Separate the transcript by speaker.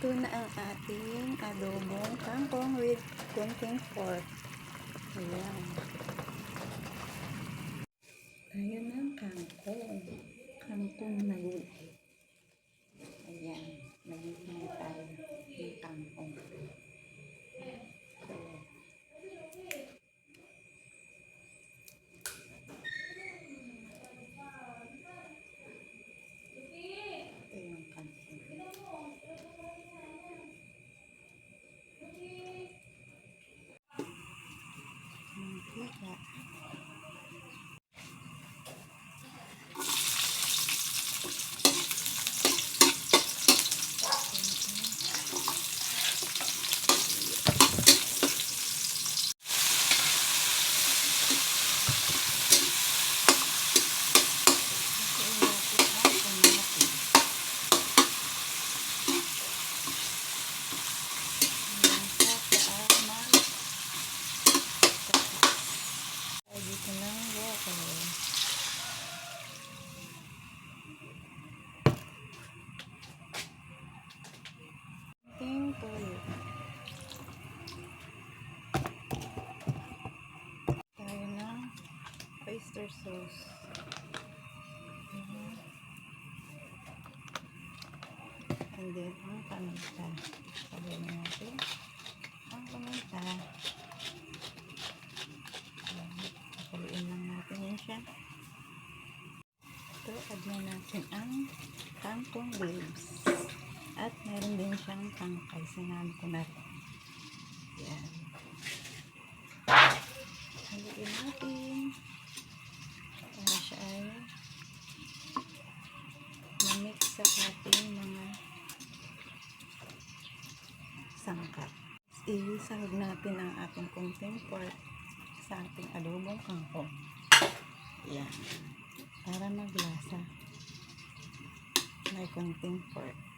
Speaker 1: Ito na ang ating adobong kangkong with kunting pork. Ayan. Ayan ang kangkong. Kangkong na gulay. Oyster sauce. And then, ang paminta. Sabihin natin. Ang paminta. Ayan. Papaluin lang natin yan siya. Ito, na natin ang kangkong leaves. At meron din siyang tangkay. Sinabi ko na rin. Yan. Haluin natin. Para siya ay na-mix sa ating mga sangkap. Isahog natin ang ating kunting pork sa ating adobong kangkong. Yan. Para maglasa. May kunting pork.